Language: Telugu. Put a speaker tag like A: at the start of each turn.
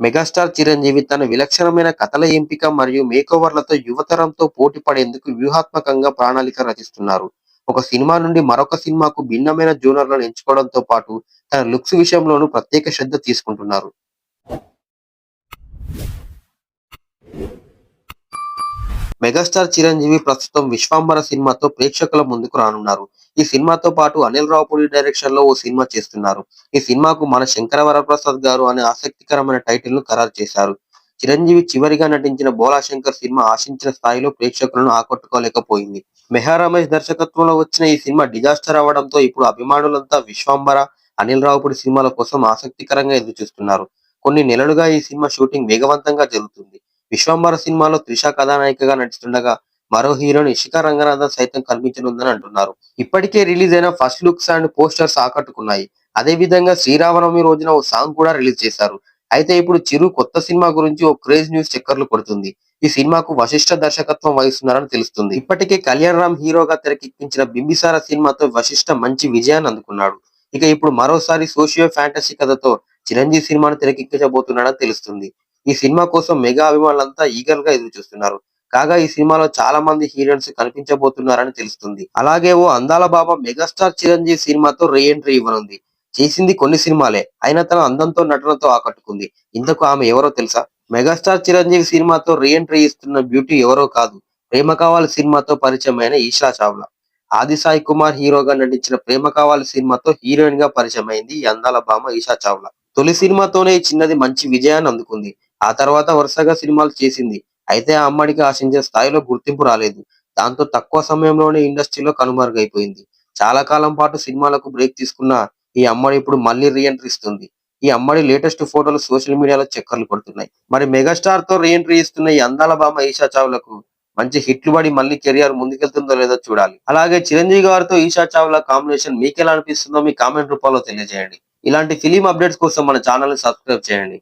A: మెగాస్టార్ చిరంజీవి తన విలక్షణమైన కథల ఎంపిక మరియు మేకోవర్లతో యువతరంతో పోటీ పడేందుకు వ్యూహాత్మకంగా ప్రణాళిక రచిస్తున్నారు. ఒక సినిమా నుండి మరొక సినిమాకు భిన్నమైన జోనర్లను ఎంచుకోవడంతో పాటు తన లుక్స్ విషయంలోనూ ప్రత్యేక శ్రద్ధ తీసుకుంటున్నారు. మెగాస్టార్ చిరంజీవి ప్రస్తుతం విశ్వాంబర సినిమాతో ప్రేక్షకుల ముందుకు రానున్నారు. ఈ సినిమాతో పాటు అనిల్ రావుపూడి డైరెక్షన్లో ఓ సినిమా చేస్తున్నారు. ఈ సినిమాకు మన శంకర వరప్రసాద్ గారు అనే ఆసక్తికరమైన టైటిల్ను ఖరారు చేశారు. చిరంజీవి చివరిగా నటించిన బోలా శంకర్ సినిమా ఆశించిన స్థాయిలో ప్రేక్షకులను ఆకట్టుకోలేకపోయింది. మెహా రమేష్ దర్శకత్వంలో వచ్చిన ఈ సినిమా డిజాస్టర్ అవ్వడంతో ఇప్పుడు అభిమానులంతా విశ్వాంబర అనిల్ రావుపూడి సినిమాల కోసం ఆసక్తికరంగా ఎదురుచూస్తున్నారు. కొన్ని నెలలుగా ఈ సినిమా షూటింగ్ వేగవంతంగా జరుగుతుంది. విశ్వంబర సినిమాలో త్రిష కథానాయికగా నటిస్తుండగా మరో హీరోయిన్ ఇషికా రంగనాథన్ సైతం కనిపించనుందని అంటున్నారు. ఇప్పటికే రిలీజ్ అయిన ఫస్ట్ లుక్స్ అండ్ పోస్టర్స్ ఆకట్టుకున్నాయి. అదే విధంగా శ్రీరామనవమి రోజున ఓ సాంగ్ కూడా రిలీజ్ చేశారు. అయితే ఇప్పుడు చిరు కొత్త సినిమా గురించి ఓ క్రేజ్ న్యూస్ చక్కర్లు కొడుతుంది. ఈ సినిమాకు వశిష్ఠ దర్శకత్వం వహిస్తున్నారని తెలుస్తుంది. ఇప్పటికే కళ్యాణ్ రామ్ హీరోగా తెరకెక్కించిన బింబిసార సినిమాతో వశిష్ఠ మంచి విజయాన్ని అందుకున్నాడు. ఇక ఇప్పుడు మరోసారి సోషియో ఫ్యాంటసీ కథతో చిరంజీవి సినిమాను తెరకెక్కించబోతున్నాడని తెలుస్తుంది. ఈ సినిమా కోసం మెగా అభిమానులంతా ఈగర్గా ఎదురు చూస్తున్నారు కాగా ఈ సినిమాలో చాలా మంది హీరోయిన్స్ కనిపించబోతున్నారని తెలుస్తుంది. అలాగే ఓ అందాల బాబా మెగాస్టార్ చిరంజీవి సినిమాతో రీ ఎంట్రీ ఇవ్వనుంది. చేసింది కొన్ని సినిమాలే అయినా తన అందంతో నటనతో ఆకట్టుకుంది. ఇంతకు ఆమె ఎవరో తెలుసా? మెగాస్టార్ చిరంజీవి సినిమాతో రీ ఎంట్రీ ఇస్తున్న బ్యూటీ ఎవరో కాదు. ప్రేమ కావాలి సినిమాతో పరిచయమైన ఈషా చావ్లా. ఆది సాయి కుమార్ హీరోగా నటించిన ప్రేమ కావాలి సినిమాతో హీరోయిన్గా పరిచయం అయింది ఈ అందాల భామ ఈషా చావ్లా. తొలి సినిమాతోనే ఈ చిన్నది మంచి విజయాన్ని అందుకుంది. ఆ తర్వాత వరుసగా సినిమాలు చేసింది. అయితే ఆ అమ్మడికి ఆశించిన స్థాయిలో గుర్తింపు రాలేదు. దాంతో తక్కువ సమయంలోనే ఇండస్ట్రీలో కనుమరుగైపోయింది. చాలా కాలం పాటు సినిమాలకు బ్రేక్ తీసుకున్న ఈ అమ్మడి ఇప్పుడు మళ్ళీ రీఎంట్రీ ఇస్తుంది ఈ అమ్మడి లేటెస్ట్ ఫోటోలు సోషల్ మీడియాలో చక్కర్లు కొడుతున్నాయి. మరి మెగాస్టార్తో రీఎంట్రీ ఇస్తున్న ఈ అందాల బామ ఈషా చావులకు మంచి హిట్లు పడి మళ్ళీ కెరియర్ ముందుకెళ్తుందో లేదో చూడాలి. అలాగే చిరంజీవి గారితో ఈషా చావుల కాంబినేషన్ మీకు ఎలా అనిపిస్తుందో మీ కామెంట్ రూపంలో తెలియజేయండి. ఇలాంటి ఫిలిం అప్డేట్స్ కోసం మన ఛానల్ని సబ్స్క్రైబ్ చేయండి.